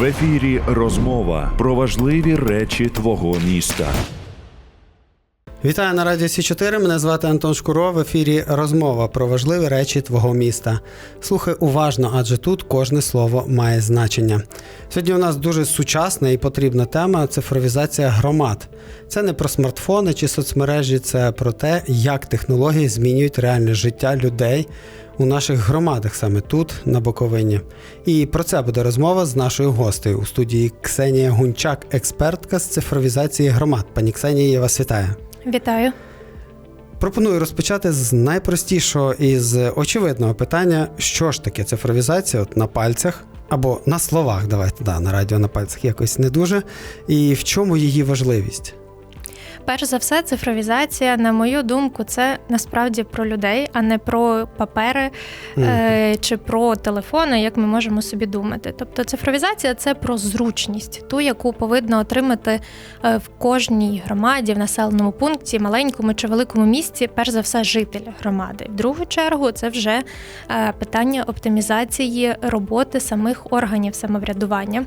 В ефірі розмова про важливі речі твого міста. Вітаю на радіо Сі 4 Мене звати Антон Шкуро. В ефірі розмова про важливі речі твого міста. Слухай уважно, адже тут кожне слово має значення. Сьогодні у нас дуже сучасна і потрібна тема цифровізація громад. Це не про смартфони чи соцмережі, це про те, як технології змінюють реальне життя людей у наших громадах саме тут, на Боковині. І про це буде розмова з нашою гостею у студії Ксенія Гунчак, експертка з цифровізації громад. Пані Ксенія, я вас вітаю. Вітаю. Пропоную розпочати з найпростішого і з очевидного питання: що ж таке цифровізація от на пальцях або на словах, давайте да, на радіо на пальцях якось не дуже. І в чому її важливість? Перш за все, цифровізація, на мою думку, це насправді про людей, а не про папери е, чи про телефони, як ми можемо собі думати. Тобто, цифровізація це про зручність, ту, яку повинно отримати е, в кожній громаді, в населеному пункті, маленькому чи великому місті, перш за все, житель громади. В другу чергу, це вже е, питання оптимізації роботи самих органів самоврядування.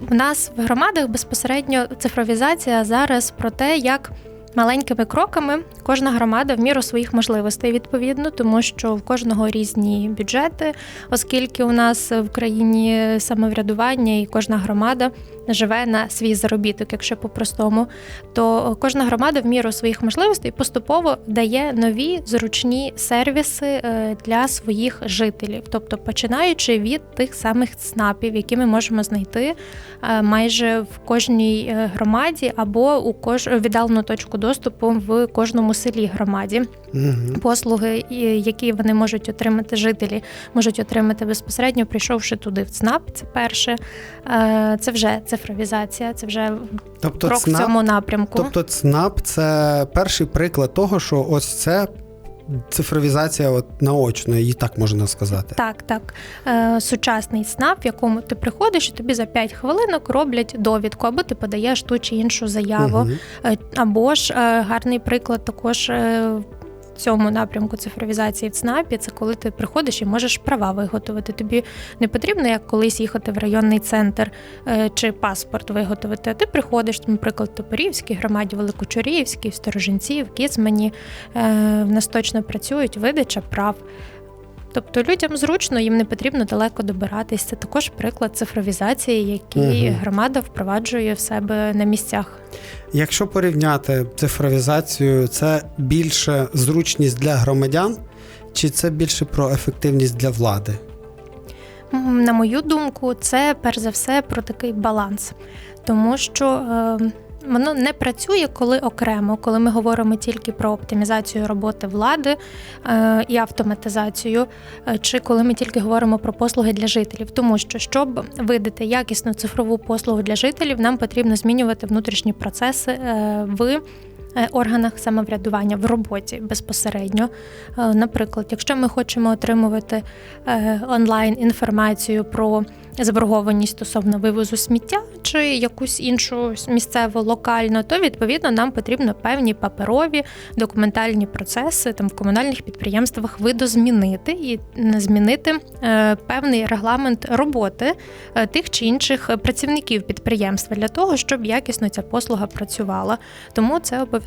В нас в громадах безпосередньо цифровізація зараз про те, як маленькими кроками кожна громада в міру своїх можливостей відповідно, тому що в кожного різні бюджети, оскільки у нас в країні самоврядування і кожна громада живе на свій заробіток, якщо по-простому, то кожна громада в міру своїх можливостей поступово дає нові зручні сервіси е, для своїх жителів, тобто починаючи від тих самих ЦНАПів, які ми можемо знайти е, майже в кожній е, громаді або у кож віддалену точку доступу в кожному селі громаді. Угу. Послуги, які вони можуть отримати жителі, можуть отримати безпосередньо, прийшовши туди в ЦНАП. Це перше, це вже цифровізація, це вже тобто крок ЦНАП, в цьому напрямку. Тобто ЦНАП це перший приклад того, що ось це. Цифровізація от наочно, її так можна сказати. Так, так. Е, Сучасний СНАП, в якому ти приходиш, і тобі за 5 хвилинок роблять довідку, або ти подаєш ту чи іншу заяву. Угу. Або ж е, гарний приклад також. Цьому напрямку цифровізації в ЦНАПі це коли ти приходиш і можеш права виготовити. Тобі не потрібно як колись їхати в районний центр е, чи паспорт виготовити. А ти приходиш, наприклад, в Топорівській громаді, Великочуріївській, в Сторожинці, в Кіцмані. Е, В нас точно працюють видача прав. Тобто людям зручно, їм не потрібно далеко добиратись. Це також приклад цифровізації, який Мгм. громада впроваджує в себе на місцях. Якщо порівняти цифровізацію, це більше зручність для громадян, чи це більше про ефективність для влади? На мою думку, це перш за все про такий баланс, тому що е, воно не працює коли окремо, коли ми говоримо тільки про оптимізацію роботи влади е, і автоматизацію, е, чи коли ми тільки говоримо про послуги для жителів. Тому що щоб видати якісну цифрову послугу для жителів, нам потрібно змінювати внутрішні процеси е, в. Е, Органах самоврядування в роботі безпосередньо. Е, Наприклад, якщо ми хочемо отримувати е, онлайн інформацію про заборгованість стосовно вивозу сміття чи якусь іншу місцеву локальну, то відповідно нам потрібно певні паперові документальні процеси там в комунальних підприємствах видозмінити і змінити певний регламент роботи тих чи інших працівників підприємства для того, щоб якісно ця послуга працювала. Тому це обов'язково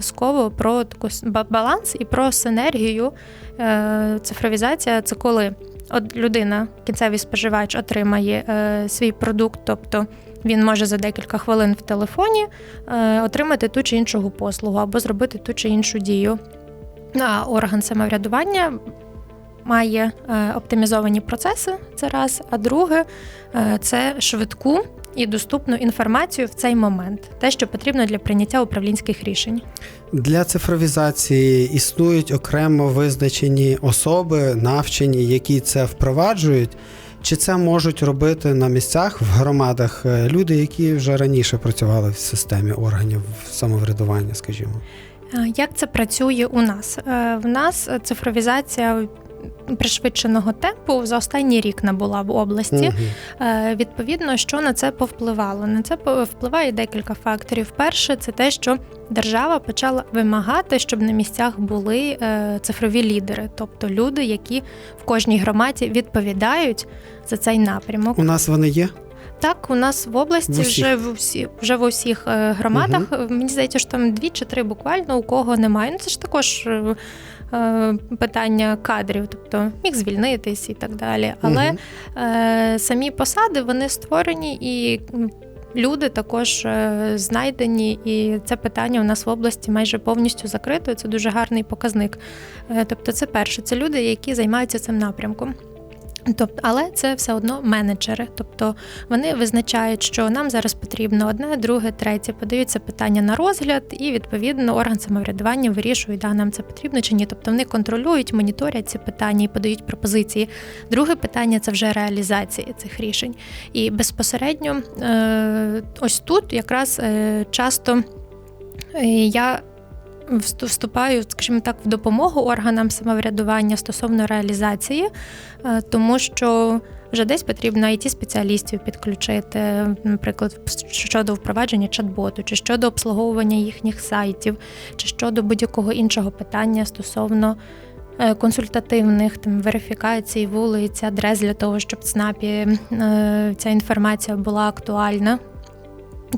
про таку баланс і про синергію. Е, Цифровізація це коли от людина, кінцевий споживач, отримає е, свій продукт, тобто він може за декілька хвилин в телефоні е, отримати ту чи іншу послугу або зробити ту чи іншу дію. А орган самоврядування має е, оптимізовані процеси, це раз. А друге, е, це швидку і доступну інформацію в цей момент, те, що потрібно для прийняття управлінських рішень. Для цифровізації існують окремо визначені особи, навчені, які це впроваджують. Чи це можуть робити на місцях в громадах е, люди, які вже раніше працювали в системі органів самоврядування, скажімо? Е, Як це працює у нас? Е, В нас цифровізація пришвидшеного темпу за останній рік набула в області. Е, Відповідно, що на це повпливало? На це впливає декілька факторів. Перше, це те, що держава почала вимагати, щоб на місцях були е, цифрові лідери, тобто люди, які в кожній громаді відповідають за цей напрямок. У нас вони є? Так, у нас в області В вже в усі вже в усіх е, громадах. Е, Мені здається, що там дві чи три буквально у кого немає. Ну це ж також питання кадрів, тобто міг звільнитись і так далі. Але е, самі посади вони створені і. Люди також е, знайдені, і це питання у нас в області майже повністю закрито. Це дуже гарний показник. Е, Тобто, це перше, це люди, які займаються цим напрямком. Тобто, але це все одно менеджери. Тобто вони визначають, що нам зараз потрібно одне, друге, третє, подають це питання на розгляд, і відповідно орган самоврядування вирішує, да, нам це потрібно чи ні. Тобто вони контролюють, моніторять ці питання і подають пропозиції. Друге питання це вже реалізація цих рішень. І безпосередньо е, ось тут якраз е, часто е, я вступаю, скажімо так, в допомогу органам самоврядування стосовно реалізації, е, тому що вже десь потрібно it спеціалістів підключити, наприклад, щодо впровадження чат-боту, чи щодо обслуговування їхніх сайтів, чи щодо будь-якого іншого питання стосовно е, консультативних там верифікацій вулиць, адрес для того, щоб ЦНАПі е, ця інформація була актуальна.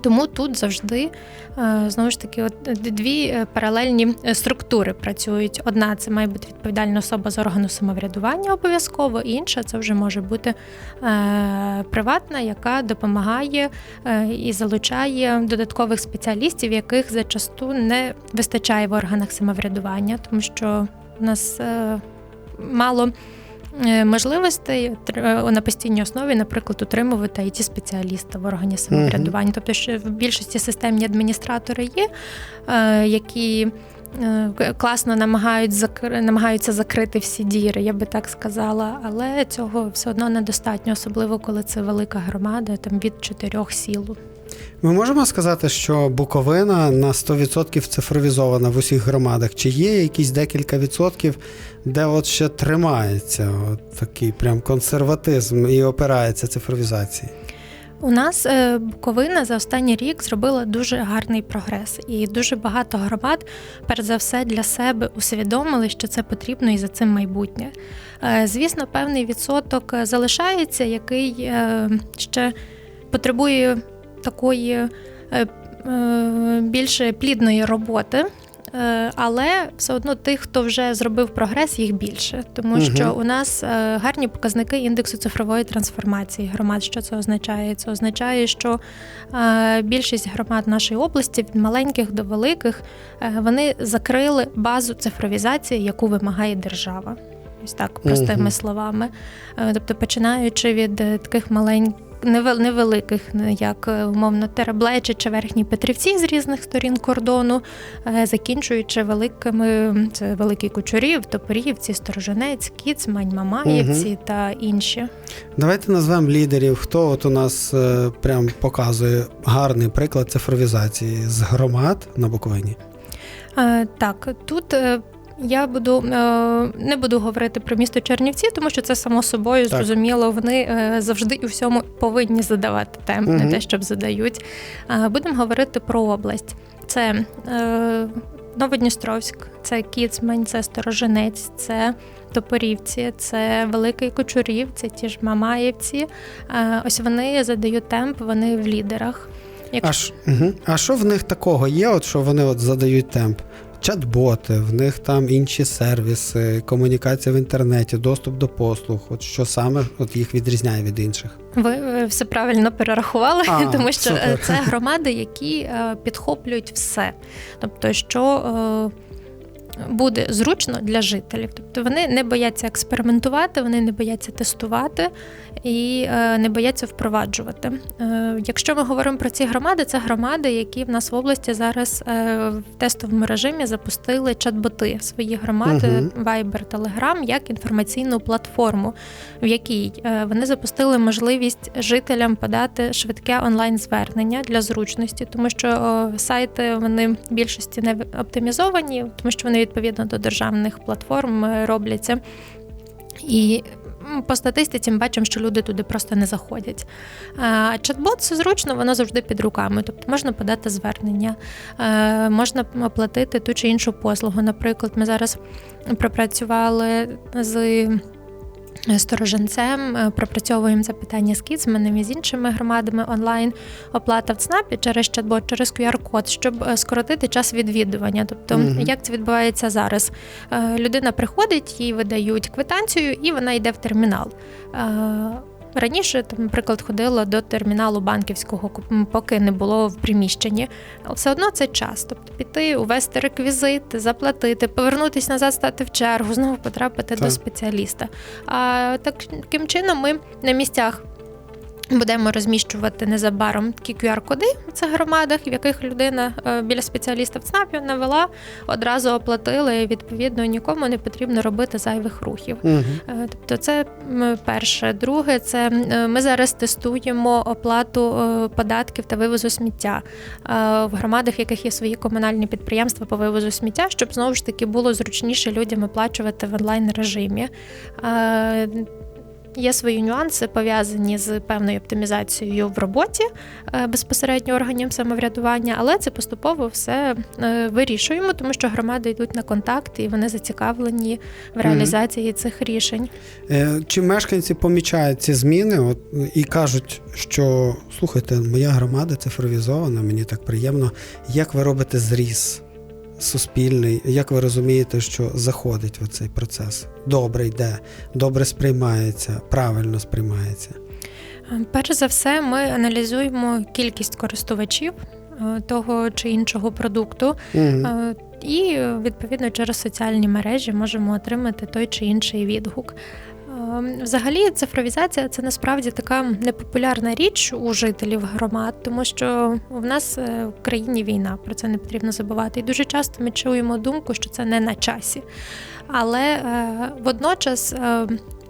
Тому тут завжди е, знову ж таки от дві е, паралельні е, структури працюють. Одна це має бути відповідальна особа з органу самоврядування обов'язково, інша це вже може бути е, приватна, яка допомагає е, і залучає додаткових спеціалістів, яких зачасту не вистачає в органах самоврядування, тому що у нас е, мало. Е, Можливостей е, на постійній основі, наприклад, утримувати it спеціаліста в органі самоврядування. Тобто, що в більшості системні адміністратори є, е, які класно намагають закр... намагаються закрити всі діри, я би так сказала, але цього все одно недостатньо, особливо коли це велика громада, там від чотирьох сіл. Ми можемо сказати, що Буковина на 100% цифровізована в усіх громадах. Чи є якісь декілька відсотків, де от ще тримається от такий прям консерватизм і опирається цифровізації? У нас е, Буковина за останній рік зробила дуже гарний прогрес, і дуже багато громад, перш за все, для себе усвідомили, що це потрібно і за цим майбутнє. Е, Звісно, певний відсоток е, залишається, який ще потребує такої е, е, більш плідної роботи. Е, Але все одно тих, хто вже зробив прогрес, їх більше, тому Мгм. що у нас гарні показники індексу цифрової трансформації громад. Що це означає? Це означає, що більшість громад нашої області від маленьких до великих вони закрили базу цифровізації, яку вимагає держава. Ось так, простими Мгм. словами. Тобто, починаючи від таких маленьких. Невеликих, як е, умовно Тереблечі чи Верхні Петрівці з різних сторін кордону, е, закінчуючи великими це Великий Кучурів, Топорівці, Сторожинець, Кіцмань, Мамаївці та інші. Давайте назвемо лідерів, хто от у нас е, прям показує гарний приклад цифровізації з громад на Буковині. Е, Так, тут е, я буду е, не буду говорити про місто Чернівці, тому що це само собою Так. зрозуміло. Вони е, завжди у всьому повинні задавати темп, Мгм. не те, щоб задають. Будемо говорити про область. Це е, Новодністровськ, це Кіцмань, це Сторожинець, це Топорівці, це Великий Кучурів, це ті ж Мамаївці. Е, Ось вони задають темп, вони в лідерах. Якщо А, угу. а що в них такого є, от що вони от задають темп? Чат-боти, в них там інші сервіси, комунікація в інтернеті, доступ до послуг. От що саме от їх відрізняє від інших? Ви е, все правильно перерахували, А, тому що е, супер. це громади, які е, підхоплюють все. Тобто, що буде зручно для жителів. Тобто вони не бояться експериментувати, вони не бояться тестувати і е, не бояться впроваджувати. Е, Якщо ми говоримо про ці громади, це громади, які в нас в області зараз е, в тестовому режимі запустили чат-боти свої громади, Мгм. Viber, Telegram, як інформаційну платформу, в якій вони запустили можливість жителям подати швидке онлайн-звернення для зручності, тому що сайти вони в більшості не оптимізовані, тому що вони відповідно до державних платформ е, робляться. І по статистиці ми бачимо, що люди туди просто не заходять. Чат-бот це зручно, воно завжди під руками. Тобто можна подати звернення, е, можна оплатити ту чи іншу послугу. Наприклад, ми зараз пропрацювали з. Стороженцем е, пропрацьовуємо це питання з кіцменем з іншими громадами онлайн оплата в ЦНАПі через чат-бот, через QR-код, щоб е, скоротити час відвідування. Тобто, Мгм. як це відбувається зараз? Е, Людина приходить, їй видають квитанцію, і вона йде в термінал. Раніше, там, наприклад, ходила до терміналу банківського, поки не було в приміщенні. Але все одно це час. Тобто піти, увести реквізити, заплатити, повернутися назад, стати в чергу, знову потрапити Так. до спеціаліста. А таким чином ми на місцях. Будемо розміщувати незабаром такі QR-коди в цих громадах, в яких людина е, біля спеціаліста в ЦНАПі навела, одразу оплатила, і відповідно нікому не потрібно робити зайвих рухів. Угу. Тобто, це перше. Друге, це ми зараз тестуємо оплату е, податків та вивозу сміття в громадах, в яких є свої комунальні підприємства по вивозу сміття, щоб знову ж таки було зручніше людям оплачувати в онлайн режимі. Є свої нюанси пов'язані з певною оптимізацією в роботі е, безпосередньо органів самоврядування, але це поступово все е, вирішуємо, тому що громади йдуть на контакт і вони зацікавлені в реалізації цих рішень. Е, Чи мешканці помічають ці зміни от, і кажуть, що слухайте, моя громада цифровізована, мені так приємно. Як ви робите зріз суспільний? Як ви розумієте, що заходить в цей процес? Добре йде, добре сприймається, правильно сприймається. Перш за все, ми аналізуємо кількість користувачів е, того чи іншого продукту. Е, І відповідно через соціальні мережі можемо отримати той чи інший відгук. Е, Взагалі, цифровізація це насправді така непопулярна річ у жителів громад, тому що в нас е, в країні війна, про це не потрібно забувати. І дуже часто ми чуємо думку, що це не на часі. Але е, водночас.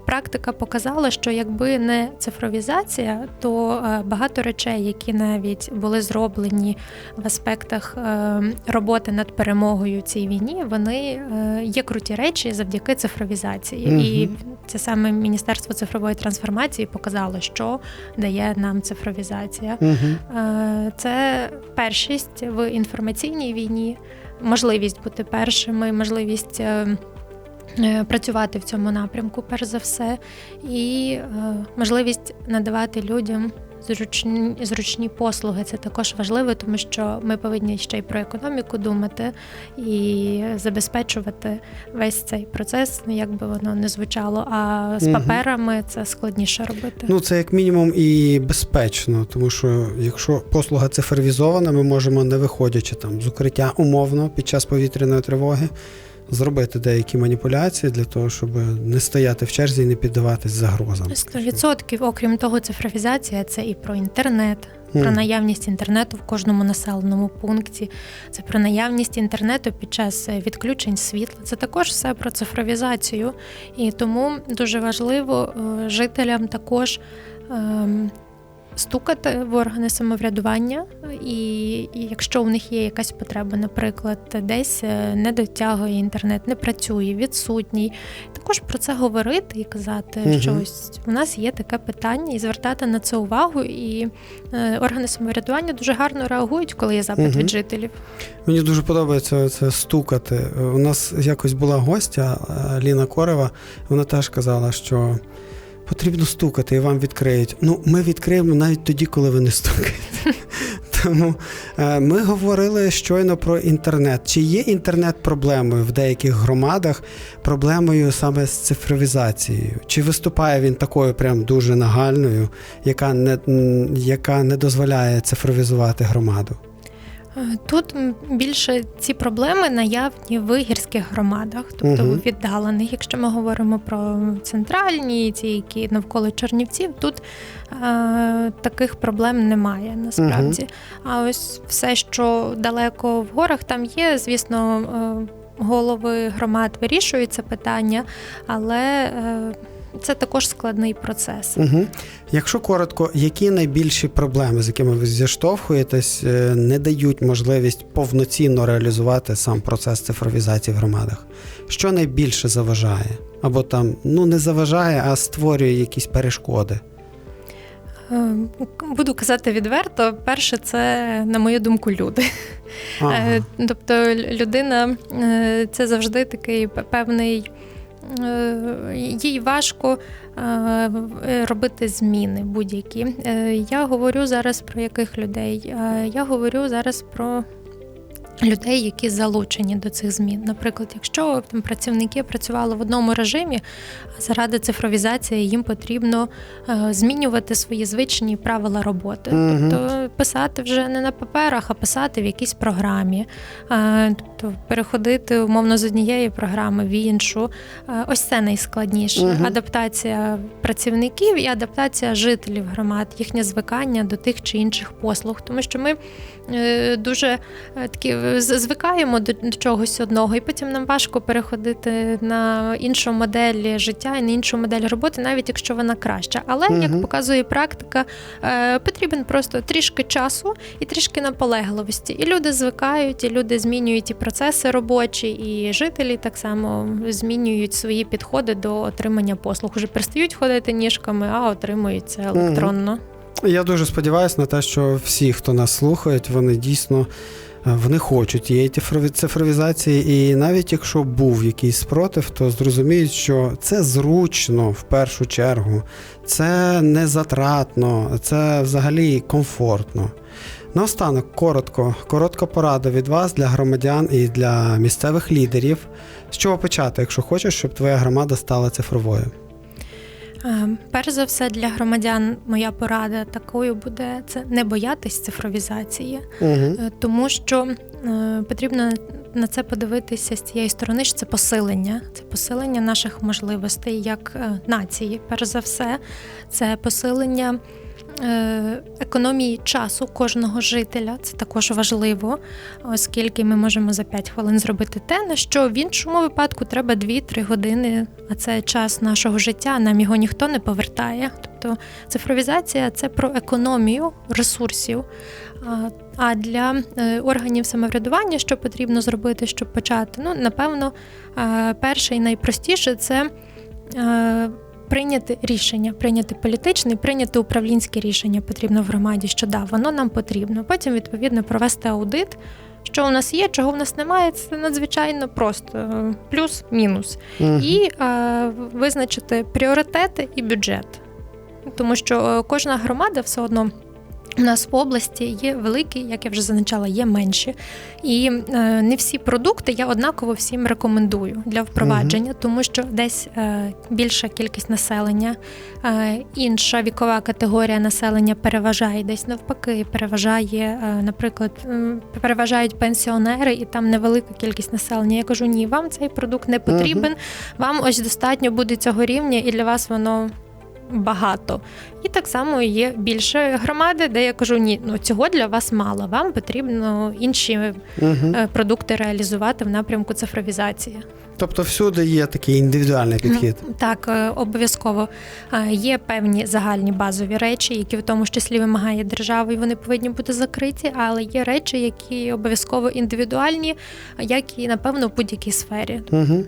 Практика показала, що якби не цифровізація, то е, багато речей, які навіть були зроблені в аспектах е, роботи над перемогою в цій війні, вони е, є круті речі завдяки цифровізації. Мгм. І це саме Міністерство цифрової трансформації показало, що дає нам цифровізація. Угу. Це першість в інформаційній війні, можливість бути першими, можливість. Е, Працювати в цьому напрямку, перш за все, і е, можливість надавати людям зручні, зручні послуги. Це також важливо, тому що ми повинні ще й про економіку думати і забезпечувати весь цей процес, ну, як би воно не звучало. А з паперами це складніше робити. Ну, це як мінімум і безпечно, тому що якщо послуга цифровізована, ми можемо, не виходячи там з укриття умовно під час повітряної тривоги, зробити деякі маніпуляції для того, щоб не стояти в черзі і не піддаватись загрозам. Сто відсотків. Окрім того, цифровізація це і про інтернет, про наявність інтернету в кожному населеному пункті. Це про наявність інтернету під час е, відключень світла. Це також все про цифровізацію. І тому дуже важливо е, жителям також. Стукати в органи самоврядування, і, і якщо у них є якась потреба, наприклад, десь е, не дотягує інтернет, не працює, відсутній, також про це говорити і казати, Мгм. що ось у нас є таке питання, і звертати на це увагу. І е, органи самоврядування дуже гарно реагують, коли є запит Мгм. від жителів. Мені дуже подобається це стукати. У нас якось була гостя е, Ліна Корева. Вона теж казала, що потрібно стукати і вам відкриють. Ну, ми відкриємо навіть тоді, коли ви не стукаєте. Тому е, ми говорили щойно про інтернет. Чи є інтернет проблемою в деяких громадах, проблемою саме з цифровізацією? Чи виступає він такою прям дуже нагальною, яка не, яка не дозволяє цифровізувати громаду? Тут більше ці проблеми наявні в гірських громадах, тобто Мгм. у віддалених. Якщо ми говоримо про центральні, ті, які навколо Чернівців, тут е, таких проблем немає насправді. А ось все, що далеко в горах, там є, звісно, е, голови громад вирішують це питання, але. е, це також складний процес. Угу. Якщо коротко, які найбільші проблеми, з якими ви зіштовхуєтесь, е, не дають можливість повноцінно реалізувати сам процес цифровізації в громадах? Що найбільше заважає? Або там ну не заважає, а створює якісь перешкоди? Е, Буду казати відверто, перше, це, на мою думку, люди. Ага. Е, Тобто людина це завжди такий певний. Е, Їй важко е, робити зміни будь-які. Е, Я говорю зараз про яких людей? Е, Я говорю зараз про людей, які залучені до цих змін. Наприклад, якщо там працівники працювали в одному режимі, заради цифровізації їм потрібно е, змінювати свої звичні правила роботи. Мгм. Тобто писати вже не на паперах, а писати в якійсь програмі, Е, тобто переходити умовно з однієї програми в іншу. Е, Ось це найскладніше. Мгм. Адаптація працівників і адаптація жителів громад, їхнє звикання до тих чи інших послуг, тому що ми е, дуже е, такі звикаємо до, чогось одного, і потім нам важко переходити на іншу модель життя і на іншу модель роботи, навіть якщо вона краща. Але Мгм. як показує практика, е, потрібен просто трішки часу і трішки наполегливості. І люди звикають, і люди змінюють і процеси робочі, і жителі так само змінюють свої підходи до отримання послуг. Уже перестають ходити ніжками, а отримують це електронно. Я дуже сподіваюся на те, що всі, хто нас слухають, вони дійсно вони хочуть цифрові- цифровізації, і навіть якщо був якийсь спротив, то зрозуміють, що це зручно в першу чергу, це не затратно, це взагалі комфортно. Наостанок, коротко, коротка порада від вас для громадян і для місцевих лідерів. З чого почати, якщо хочеш, щоб твоя громада стала цифровою? Е, Перш за все, для громадян моя порада такою буде це не боятись цифровізації. Угу. Тому що е, потрібно на це подивитися з цієї сторони, що це посилення, це посилення наших можливостей як е, нації. Перш за все, це посилення. Е, Економії часу кожного жителя це також важливо, оскільки ми можемо за 5 хвилин зробити те, на що в іншому випадку треба 2-3 години, а це час нашого життя. Нам його ніхто не повертає. Тобто цифровізація це про економію ресурсів. А- для е, органів самоврядування, що потрібно зробити, щоб почати? Ну, напевно, е, перше і найпростіше це прийняти рішення, прийняти політичне, прийняти управлінське рішення потрібно в громаді, що да, воно нам потрібно. Потім, відповідно, провести аудит. Що у нас є, чого в нас немає, це надзвичайно просто е, плюс-мінус. І е, визначити пріоритети і бюджет. Тому що е, кожна громада все одно. У нас в області є великі, як я вже зазначала, є менші. І е, не всі продукти я однаково всім рекомендую для впровадження, тому що десь е, більша кількість населення, е, інша вікова категорія населення переважає, десь навпаки, переважає, е, наприклад, м, переважають пенсіонери, і там невелика кількість населення. Я кажу, ні, вам цей продукт не потрібен, вам ось достатньо буде цього рівня, і для вас воно. Багато і так само є більше громади, де я кажу: ні, ну цього для вас мало. Вам потрібно інші Угу. продукти реалізувати в напрямку цифровізації. Тобто всюди є такий індивідуальний підхід. Ну, Так, е, обов'язково є певні загальні базові речі, які в тому ж числі вимагає держава, і вони повинні бути закриті. Але є речі, які обов'язково індивідуальні, як і напевно в будь-якій сфері. Угу.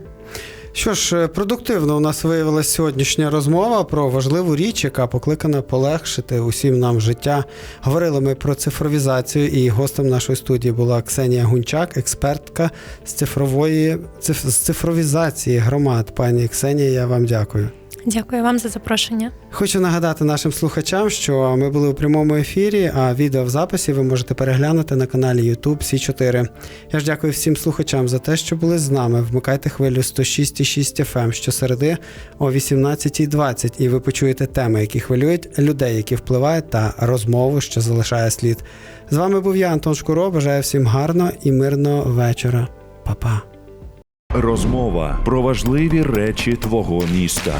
Що ж, е, продуктивно у нас виявилася сьогоднішня розмова про важливу річ, яка покликана полегшити усім нам життя. Говорили ми про цифровізацію, і гостем нашої студії була Ксенія Гунчак, експертка з цифрової циф- з цифровізації громад. Пані Ксенія, я вам дякую. Дякую вам за запрошення. Хочу нагадати нашим слухачам, що ми були у прямому ефірі, а відео в записі ви можете переглянути на каналі YouTube Сі4. Я ж дякую всім слухачам за те, що були з нами. Вмикайте хвилю 106,6 FM щосереди о 18.20 і ви почуєте теми, які хвилюють людей, які впливають, та розмову, що залишає слід. З вами був я, Антон Шкуро. Бажаю всім гарного і мирного вечора. Па-па. Розмова про важливі речі твого міста.